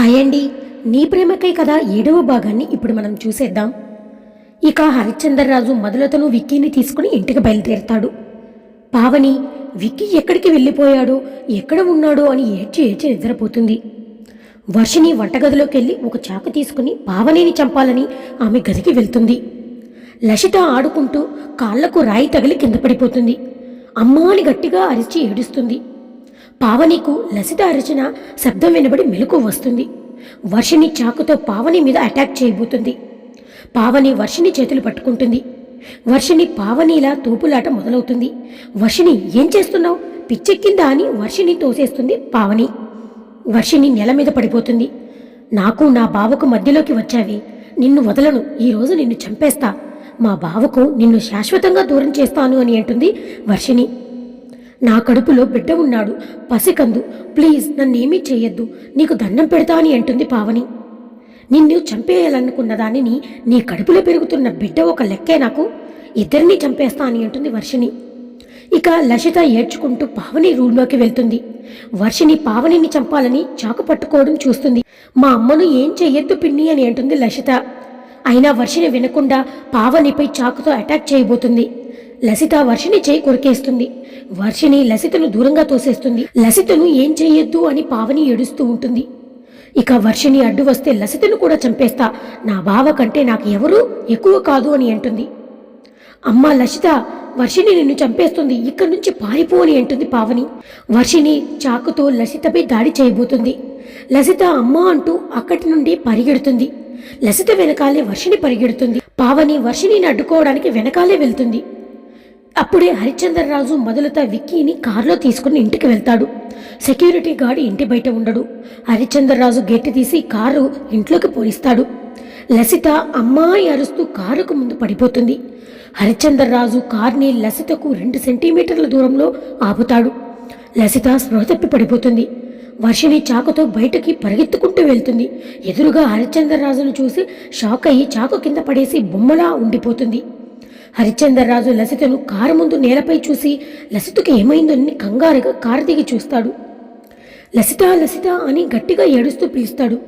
Hi అండి. నీ ప్రేమకై కదా ఏడవ భాగాన్ని ఇప్పుడు మనం చూసేద్దాం. ఇక హరిశ్చంద్రరాజు మొదలతను విక్కీని తీసుకుని ఇంటికి బయలుదేరుతాడు. పావని విక్కీ ఎక్కడికి వెళ్ళిపోయాడో? ఎక్కడ ఉన్నాడో అని ఏడ్చి ఏడ్చి నిద్రపోతుంది. వర్షిని వంటగదిలోకి వెళ్ళి ఒక చాకు తీసుకుని పావనిని చంపాలని ఆమె గదికి వెళ్తుంది. లషిత ఆడుకుంటూ కాళ్ళకు రాయి తగిలి కింద పడిపోతుంది. అమ్మా అని గట్టిగా అరిచి ఏడుస్తుంది. పావనికు లసిత అరిచిన శబ్దం వినబడి మెలకు వస్తుంది. వర్షిని చాకుతో పావని మీద అటాక్ చేయబోతుంది. పావని వర్షిని చేతులు పట్టుకుంటుంది. వర్షిని పావనిలా తోపులాట మొదలవుతుంది. వర్షిని ఏం చేస్తున్నావు? పిచ్చెక్కిందా? అని వర్షిని తోసేస్తుంది పావని. వర్షిని నెల మీద పడిపోతుంది. నాకు నా బావకు మధ్యలోకి వచ్చావి. నిన్ను వదలను. ఈరోజు నిన్ను చంపేస్తా. మా బావకు నిన్ను శాశ్వతంగా దూరం చేస్తాను అని అంటుంది వర్షిని నా కడుపులో బిడ్డ ఉన్నాడు. పసికందు ప్లీజ్ నన్నేమీ చేయొద్దు నీకు దండం పెడతా అని అంటుంది పావని. నిన్ను చంపేయాలనుకున్న దానిని నీ కడుపులో పెరుగుతున్న బిడ్డ ఒక లెక్కే నాకు. ఇద్దరిని చంపేస్తా అని అంటుంది వర్షిని ఇక లషిత ఏడ్చుకుంటూ పావని రూమ్లోకి వెళ్తుంది. వర్షిని పావనిని చంపాలని చాకు పట్టుకోవడం చూస్తుంది. మా అమ్మను ఏం చెయ్యొద్దు పిన్ని అని అంటుంది లషిత. అయినా వర్షిని వినకుండా పావనిపై చాకుతో అటాక్ చేయబోతుంది. లసిత వర్షిని చేయి కొరికేస్తుంది. వర్షిని లసితను దూరంగా తోసేస్తుంది. లసితను ఏం చెయ్యొద్దు అని పావని ఏడుస్తూ ఉంటుంది. ఇక వర్షిని అడ్డు వస్తే లసితను కూడా చంపేస్తా. నా బావ కంటే నాకు ఎవరూ ఎక్కువ కాదు అని అంటుంది. అమ్మ లసిత వర్షిని నిన్ను చంపేస్తుంది. ఇక్కడి నుంచి పారిపో అని అంటుంది పావని. వర్షిని చాకుతో లసితపై దాడి చేయబోతుంది. లసిత అమ్మ అంటూ అక్కడి నుండి పరిగెడుతుంది. లసిత వెనకాలే వర్షిని పరిగెడుతుంది. పావని వర్షిని అడ్డుకోవడానికి వెనకాలే వెళ్తుంది. అప్పుడే హరిశ్చంద్రరాజు మొదలత విక్కీని కారులో తీసుకుని ఇంటికి వెళ్తాడు. సెక్యూరిటీ గార్డ్ ఇంటి బయట ఉండడు. హరిశ్చంద్రరాజు గేటు తీసి కారు ఇంట్లోకి పోయిస్తాడు. లసిత అమ్మాయి అరుస్తూ కారుకు ముందు పడిపోతుంది. హరిశ్చంద్రరాజు కార్ని లసితకు రెండు సెంటీమీటర్ల దూరంలో ఆపుతాడు. లసిత స్పృహ తప్పి పడిపోతుంది. వర్షిని చాకుతో బయటకి పరిగెత్తుకుంటూ వెళ్తుంది. ఎదురుగా హరిశ్చంద్రరాజును చూసి షాక్ అయ్యి చాకు కింద పడేసి బొమ్మలా ఉండిపోతుంది. హరిశ్చంద్రరాజు లసితను కారు ముందు నేలపై చూసి లసితకు ఏమైందని కంగారుగా కారు దిగి చూస్తాడు. లసిత లసిత అని గట్టిగా ఏడుస్తూ పిలుస్తాడు.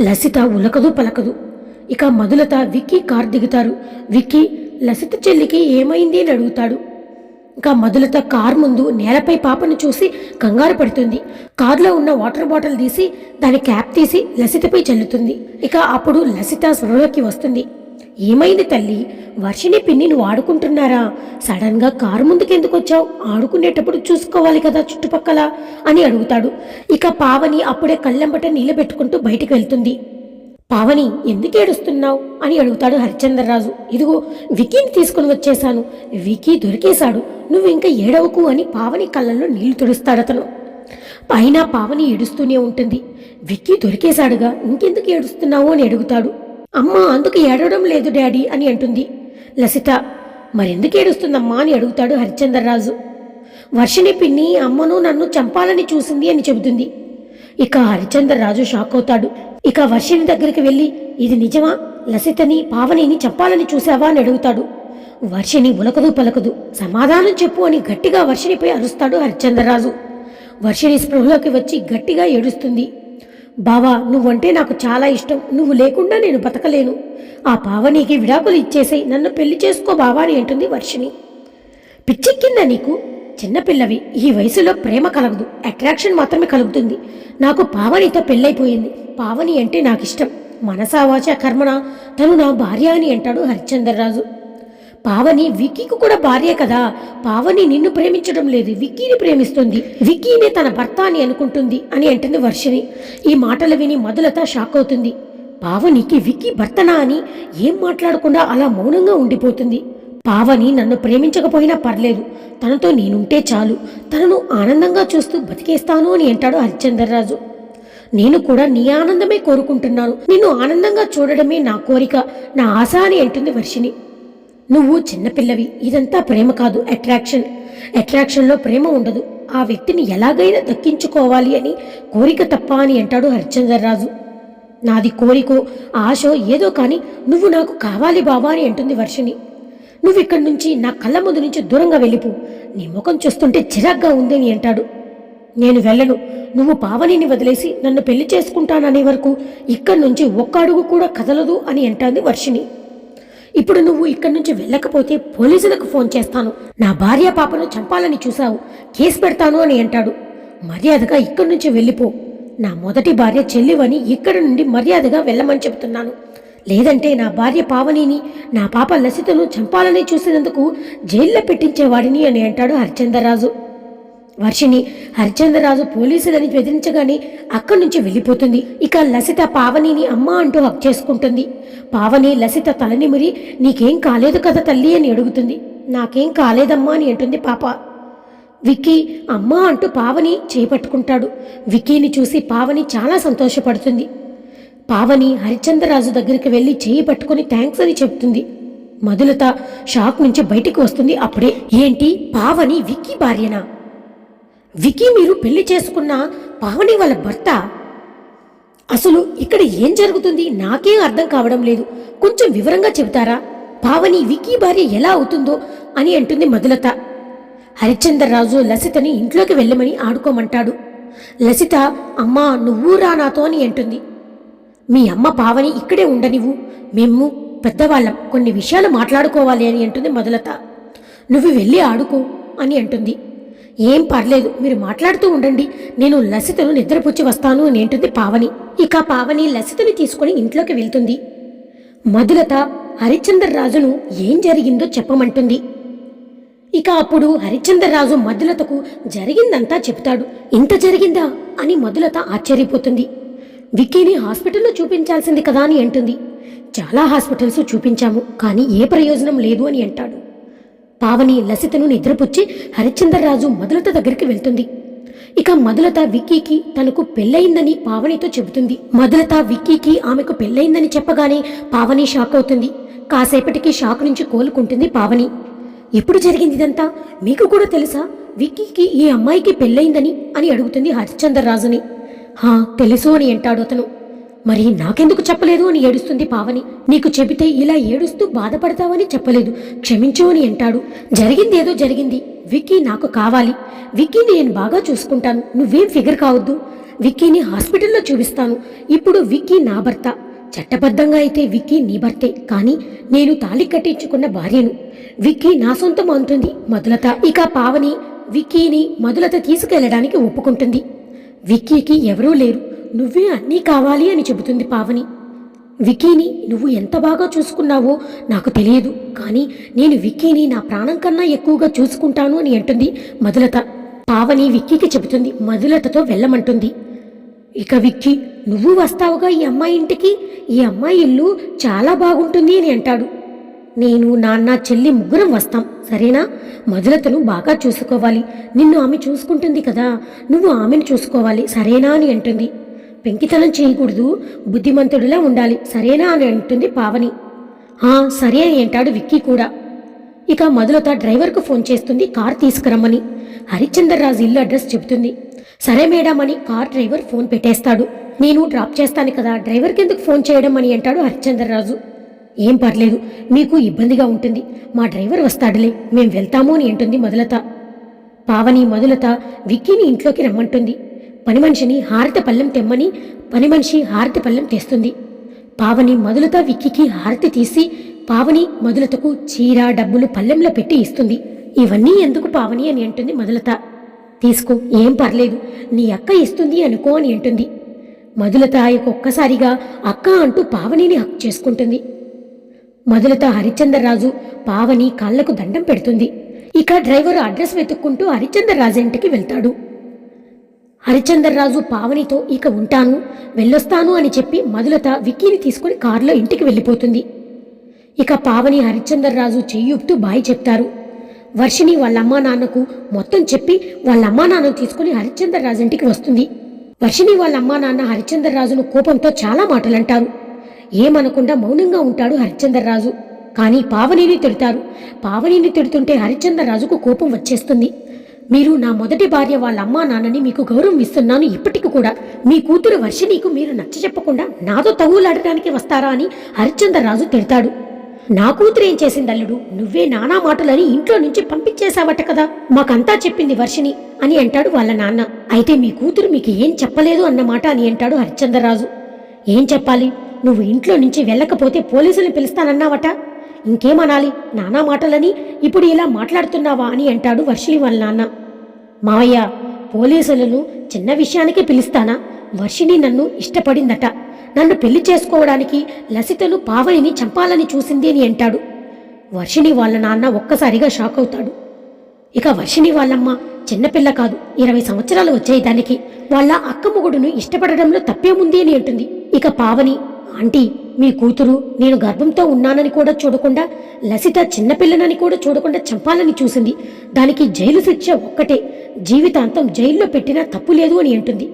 లసిత ఉలకదు పలకదు. ఇక మధులత విక్కీ కారు దిగుతారు. విక్కీ లసిత చెల్లికి ఏమైంది అని అడుగుతాడు. ఇంకా మధులత కార్ ముందు నేలపై పాపను చూసి కంగారు పడుతుంది. కారులో ఉన్న వాటర్ బాటిల్ తీసి దాని క్యాప్ తీసి లసితపై చల్లుతుంది. ఇక అప్పుడు లసిత స్పృహలోకి వస్తుంది. ఏమైంది తల్లి? వర్షిని పిన్ని నువ్వు ఆడుకుంటున్నారా కారు ముందుకు ఎందుకు వచ్చావు ఆడుకునేటప్పుడు చూసుకోవాలి కదా చుట్టుపక్కల అని అడుగుతాడు. ఇక పావని అప్పుడే కళ్ళెంబట నీళ్ళు పెట్టుకుంటూ బయటికి వెళ్తుంది. పావని ఎందుకు ఏడుస్తున్నావు? అని అడుగుతాడు హరిచంద్రరాజు. ఇదిగో వికీని తీసుకుని వచ్చేశాను. వికీ దొరికేశాడు. నువ్వు ఇంకా ఏడవకు అని పావని కళ్ళల్లో నీళ్ళు తుడుస్తాడు అతను. పైన పావని ఏడుస్తూనే ఉంటుంది. విక్కీ దొరికేశాడుగా. ఇంకెందుకు ఏడుస్తున్నావు? అని అడుగుతాడు. అమ్మ అందుకు ఏడవడం లేదు డాడీ అని అంటుంది. లసిత మరెందుకు ఏడుస్తుందమ్మా అని అడుగుతాడు హరిచంద్రరాజు వర్షిని పిన్ని అమ్మను నన్ను చంపాలని చూసింది అని చెబుతుంది. ఇక హరిచంద్రరాజు షాక్ అవుతాడు. ఇక వర్షిని దగ్గరికి వెళ్ళి ఇది నిజమా? లసితని పావనిని చంపాలని చూసావా అని అడుగుతాడు. వర్షిని ఉలకదు పలకదు. సమాధానం చెప్పు అని గట్టిగా వర్షినిపై అరుస్తాడు హరిచంద్రరాజు వర్షిని స్పృహలోకి వచ్చి గట్టిగా ఏడుస్తుంది. బావా నువ్వంటే నాకు చాలా ఇష్టం. నువ్వు లేకుండా నేను బతకలేను. ఆ పావనికి విడాకులు ఇచ్చేసేయి. నన్ను పెళ్ళి చేసుకో బావా అని అంటుంది వర్షిని పిచ్చెక్కిందా నీకు? చిన్నపిల్లవి. ఈ వయసులో ప్రేమ కలగదు. అట్రాక్షన్ మాత్రమే కలుగుతుంది. నాకు పావనితో పెళ్ళైపోయింది. పావని అంటే నాకు ఇష్టం మనసావాచ కర్మణ తను నా భార్య అని అంటాడు హరిశ్చంద్రరాజు. పావని విక్కీకి కూడా భార్య కదా. పావని నిన్ను ప్రేమించడం లేదు విక్కీని ప్రేమిస్తుంది విక్కీనే తన భర్త అని అనుకుంటుంది అని అంటుంది వర్షిని ఈ మాటలు విని మధులత షాక్ అవుతుంది. పావనికి విక్కీ భర్తనా అని ఏం మాట్లాడకుండా అలా మౌనంగా ఉండిపోతుంది. పావని నన్ను ప్రేమించకపోయినా పర్లేదు తనతో నేనుంటే చాలు తనను ఆనందంగా చూస్తూ బతికేస్తాను అని అంటాడు హరిచంద్రరాజు నేను కూడా నీ ఆనందమే కోరుకుంటున్నాను నిన్ను ఆనందంగా చూడడమే నా కోరిక నా ఆశ అని అంటుంది వర్షిని నువ్వు చిన్నపిల్లవి. ఇదంతా ప్రేమ కాదు అట్రాక్షన్ అట్రాక్షన్లో ప్రేమ ఉండదు. ఆ వ్యక్తిని ఎలాగైనా దక్కించుకోవాలి అని కోరిక తప్ప అని అంటాడు హరిచంద్రరాజు నాది కోరికో ఆశో ఏదో కానీ నువ్వు నాకు కావాలి బాబా అని అంటుంది వర్షిని నువ్వు ఇక్కడి నుంచి నా కళ్ళ ముందు నుంచి దూరంగా వెళ్ళిపో. నీ ముఖం చూస్తుంటే చిరాగ్గా ఉంది అని అంటాడు. నేను వెళ్ళను. నువ్వు పావనిని వదిలేసి నన్ను పెళ్ళి చేసుకుంటాననే వరకు ఇక్కడి నుంచి ఒక్క అడుగు కూడా కదలదు అని అంటాంది వర్షిని ఇప్పుడు నువ్వు ఇక్కడి నుంచి వెళ్ళకపోతే పోలీసులకు ఫోన్ చేస్తాను. నా భార్య పాపను చంపాలని చూశావు. కేసు పెడతాను అని అంటాడు. మర్యాదగా ఇక్కడి నుంచి వెళ్ళిపో. నా మొదటి భార్య చెల్లివని ఇక్కడి నుండి మర్యాదగా వెళ్ళమని చెబుతున్నాను. లేదంటే నా భార్య పావనిని నా పాప లసితను చంపాలని చూసినందుకు జైల్లో పెట్టించేవాడిని అని అంటాడు హరిచంద్రరాజు వర్షిని హరిచంద్రరాజు పోలీసులని బెదిరించగానే అక్కడి నుంచి వెళ్ళిపోతుంది. ఇక లసిత పావనిని అమ్మ అంటూ హక్ చేసుకుంటుంది. పావని లసిత తలనిమిరి నీకేం కాలేదు కదా తల్లి అని అడుగుతుంది. నాకేం కాలేదమ్మా అని అంటుంది పాప. విక్కీ అమ్మ అంటూ పావని చేపట్టుకుంటాడు. విక్కీని చూసి పావని చాలా సంతోషపడుతుంది. పావని హరిచంద్రరాజు దగ్గరికి వెళ్ళి చేయి పట్టుకుని థ్యాంక్స్ అని చెప్తుంది మధులత షాక్ నుంచి బయటికి వస్తుంది అప్పుడే. ఏంటి? పావని విక్కీ భార్యనా? వికీ మీరు పెళ్ళి చేసుకున్న పావని వాళ్ళ భర్త? అసలు ఇక్కడ ఏం జరుగుతుంది? నాకేం అర్థం కావడం లేదు. కొంచెం వివరంగా చెబుతారా? పావని వికీ భార్య ఎలా అవుతుందో అని అంటుంది మధులత. హరిశ్చంద్రరాజు లసితని ఇంట్లోకి వెళ్ళమని ఆడుకోమంటాడు. లసిత అమ్మా నువ్వు రా నాతో అని అంటుంది. మీ అమ్మ పావని ఇక్కడే ఉండనివ్వు మేము పెద్దవాళ్ళం. కొన్ని విషయాలు మాట్లాడుకోవాలి అని అంటుంది మధులత. నువ్వు వెళ్ళి ఆడుకో అని అంటుంది. ఏం పర్లేదు మీరు మాట్లాడుతూ ఉండండి. నేను లసితను నిద్రపుచ్చి వస్తాను అని ఏంటుంది పావని. ఇక పావని లసితని తీసుకుని ఇంట్లోకి వెళ్తుంది. మధులత హరిశ్చందర్ రాజును ఏం జరిగిందో చెప్పమంటుంది. ఇక అప్పుడు హరిశ్చంద్రరాజు మధులతకు జరిగిందంతా చెప్తాడు ఇంత జరిగిందా? అని మధులత ఆశ్చర్యపోతుంది. విక్కీని హాస్పిటల్లో చూపించాల్సింది కదా అని అంటుంది. చాలా హాస్పిటల్స్ చూపించాము కానీ ఏ ప్రయోజనం లేదు అని అంటాడు. పావని లసితను నిద్రపుచ్చి హరిశ్చంద్రరాజు మధులత దగ్గరికి వెళ్తుంది. ఇక మధులత విక్కీకి తనకు పెళ్ళయిందని పావనితో చెబుతుంది. మధులత విక్కీకి ఆమెకు పెళ్ళయిందని చెప్పగానే పావని షాక్ అవుతుంది. కాసేపటికి షాక్ నుంచి కోలుకుంటుంది పావని. ఎప్పుడు జరిగింది ఇదంతా మీకు కూడా తెలుసా? విక్కీకి ఈ అమ్మాయికి పెళ్ళయిందని అని అడుగుతుంది హరిశ్చంద్రరాజుని. హా తెలుసు అని అంటాడు అతను. మరి నాకెందుకు చెప్పలేదు అని ఏడుస్తుంది పావని? నీకు చెబితే ఇలా ఏడుస్తూ బాధపడతావని చెప్పలేదు. క్షమించు అని అంటాడు. జరిగిందేదో జరిగింది. విక్కీ నాకు కావాలి. విక్కీని నేను బాగా చూసుకుంటాను. నువ్వేం ఫిగర్ కావద్దు. విక్కీని హాస్పిటల్లో చూపిస్తాను. ఇప్పుడు విక్కీ నా భర్త. చట్టబద్ధంగా అయితే విక్కీ నీ భర్తే. కానీ నేను తాళి కట్టించుకున్న భార్యను. విక్కీ నా సొంతం అంటుంది మధులత. ఇక పావని విక్కీని మధులత తీసుకెళ్ళడానికి ఒప్పుకుంటుంది. విక్కీకి ఎవరూ లేరు. నువ్వే అన్నీ కావాలి అని చెబుతుంది పావని. విక్కీని నువ్వు ఎంత బాగా చూసుకున్నావో నాకు తెలియదు కానీ నేను విక్కీని నా ప్రాణం కన్నా ఎక్కువగా చూసుకుంటాను అని అంటుంది మధులత. పావని విక్కీకి చెబుతుంది మధులతతో వెళ్ళమంటుంది. ఇక విక్కీ నువ్వు వస్తావుగా ఈ అమ్మాయి ఇంటికి? ఈ అమ్మాయి ఇల్లు చాలా బాగుంటుంది అని అంటాడు. నేను నాన్న చెల్లి ముగ్గురం వస్తాం సరేనా? మధులతను బాగా చూసుకోవాలి. నిన్ను ఆమె చూసుకుంటుంది కదా నువ్వు ఆమెను చూసుకోవాలి సరేనా? అని అంటుంది. పెంకితనం చేయకూడదు. బుద్ధిమంతుడిలా ఉండాలి. సరేనా అని అంటుంది పావని. "ఆ, సరే అని అంటాడు విక్కీ కూడా. ఇక మధులత డ్రైవర్కు ఫోన్ చేస్తుంది కార్ తీసుకురమ్మని. హరిచందర్రాజు ఇల్లు అడ్రస్ చెబుతుంది. సరే మేడం అని కార్ డ్రైవర్ ఫోన్ పెట్టేస్తాడు. నేను డ్రాప్ చేస్తాను కదా డ్రైవర్కి ఎందుకు ఫోన్ చేయడం అని అంటాడు హరిచందర్రాజు ఏం పర్లేదు మీకు ఇబ్బందిగా ఉంటుంది. మా డ్రైవర్ వస్తాడులే మేం వెళ్తాము అని అంటుంది మధులత. పావని మధులత విక్కీని ఇంట్లోకి రమ్మంటుంది. పని మనిషిని హారతి పళ్ళెం తెమ్మని పని మనిషి హారతి పళ్ళెం తెస్తుంది. పావని మధులత విక్కికి హారతి తీసి పావని మధులతకు చీర డబ్బులు పళ్ళెంలో పెట్టి ఇస్తుంది. ఇవన్నీ ఎందుకు పావని అని అంటుంది మధులత తీసుకో ఏం పర్లేదు నీ అక్క ఇస్తుంది అనుకో అని అంటుంది. మధులత ఇక ఒక్కసారిగా అక్క అంటూ పావనిని హక్ చేసుకుంటుంది. మధులత హరిచంద్రరాజు పావని కాళ్ళకు దండం పెడుతుంది. ఇక డ్రైవర్ అడ్రస్ వెతుక్కుంటూ హరిచంద్రరాజు ఇంటికి వెళ్తాడు. హరిచందర్రాజు పావనితో ఇక ఉంటాను వెళ్ళొస్తాను అని చెప్పి మధులత విక్కీని తీసుకుని కారులో ఇంటికి వెళ్ళిపోతుంది. ఇక పావని హరిచందర్రాజు చెయ్యూపుతూ బాయ్ చెప్తారు. వర్షిని వాళ్ళమ్మా నాన్నకు మొత్తం చెప్పి వాళ్ళ అమ్మా నాన్నను తీసుకుని హరిచందర్రాజు ఇంటికి వస్తుంది. వర్షిని వాళ్ళమ్మా నాన్న హరిచందర్రాజును కోపంతో చాలా మాటలంటారు. ఏమనకుండా మౌనంగా ఉంటాడు హరిచందర్రాజు. కానీ పావనిని తిడతారు. పావనిని తిడుతుంటే హరిచందర్రాజుకు కోపం వచ్చేస్తుంది. మీరు నా మొదటి భార్య వాళ్ళ అమ్మా నాన్నని మీకు గౌరవం ఇస్తున్నాను ఇప్పటికి కూడా మీ కూతురు వర్షినీకు మీరు నచ్చ చెప్పకుండా నాతో తగులాడటానికి వస్తారా అని హరిచంద్రరాజు తిడతాడు. నా కూతురు ఏం చేసింది అల్లుడు నువ్వే నానా మాటలని ఇంట్లో నుంచి పంపించేశావట కదా. మాకంతా చెప్పింది వర్షిని అని అంటాడు వాళ్ళ నాన్న. అయితే మీ కూతురు మీకు ఏం చెప్పలేదు అన్నమాట అని అంటాడు హరిశ్చంద్రరాజు. ఏం చెప్పాలి? నువ్వు ఇంట్లో నుంచి వెళ్ళకపోతే పోలీసులు పిలుస్తానన్నావట. ఇంకేమనాలి? నానా మాటలని ఇప్పుడు ఇలా మాట్లాడుతున్నావా అని అంటాడు వర్షిణి వాళ్ళ నాన్న. మావయ్య పోలీసులను చిన్న విషయానికి పిలుస్తానా? వర్షిని నన్ను ఇష్టపడిందట. నన్ను పెళ్ళి చేసుకోవడానికి లసితను పావనిని చంపాలని చూసింది అని అంటాడు. వర్షిని వాళ్ళ నాన్న ఒక్కసారిగా షాక్ అవుతాడు. ఇక వర్షిని వాళ్ళమ్మ చిన్నపిల్ల కాదు. ఇరవై సంవత్సరాలు వచ్చాయి దానికి. వాళ్ళ అక్క మొగుడును ఇష్టపడడంలో తప్పేముంది అని అంటుంది. ఇక పావని ఆంటీ మీ కూతురు నేను గర్భంతో ఉన్నానని కూడా చూడకుండా లసిత చిన్నపిల్లనని కూడా చూడకుండా చంపాలని చూసింది. దానికి జైలు శిక్ష ఒక్కటే. జీవితాంతం జైల్లో పెట్టినా తప్పు లేదు అని అంటుంది.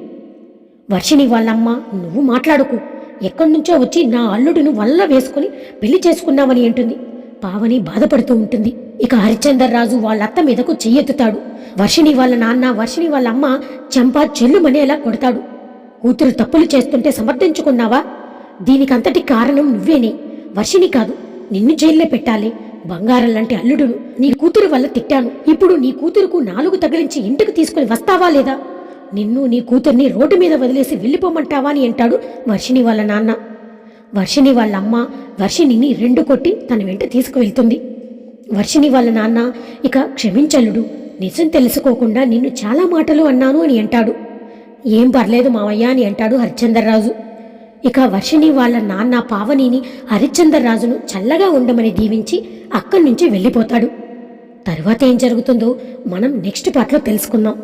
వర్షిని వాళ్ళమ్మ నువ్వు మాట్లాడుకు. ఎక్కడి నుంచో వచ్చి నా అల్లుడిని వల్ల వేసుకుని పెళ్ళి చేసుకున్నామని అంటుంది. పావని బాధపడుతూ ఉంటుంది. ఇక హరిచందర్ రాజు వాళ్ళ అత్త మీదకు చెయ్యెత్తుతాడు. వర్షిని వాళ్ళ నాన్న వర్షిని వాళ్ళ అమ్మ చెంప చెల్లుమనేలా కొడతాడు. కూతురు తప్పులు చేస్తుంటే సమర్థించుకున్నావా? దీనికంతటి కారణం నువ్వేనే. వర్షిని కాదు నిన్ను జైల్లో పెట్టాలి. బంగారం లాంటి అల్లుడును నీ కూతురు వల్ల తిట్టాను. ఇప్పుడు నీ కూతురుకు నాలుగు తగిలించి ఇంటికి తీసుకుని వస్తావా లేదా? నిన్ను నీ కూతుర్ని రోడ్డు మీద వదిలేసి వెళ్ళిపోమంటావా అని అంటాడు వర్షిని వాళ్ళ నాన్న. వర్షిని వాళ్ళ అమ్మ వర్షినిని రెండు కొట్టి తన వెంట తీసుకువెళ్తుంది. వర్షిని వాళ్ళ నాన్న ఇక క్షమించలుడు నిజం తెలుసుకోకుండా నిన్ను చాలా మాటలు అన్నాను అని అంటాడు. ఏం పర్లేదు మావయ్య అని అంటాడు హరిచందర్రాజు. ఇక వర్షిణి వాళ్ళ నాన్న పావనిని హరిశ్చంద్రరాజును చల్లగా ఉండమని దీవించి అక్కడి నుంచి వెళ్ళిపోతాడు. తరువాత ఏం జరుగుతుందో మనం నెక్స్ట్ పార్ట్లో తెలుసుకుందాం.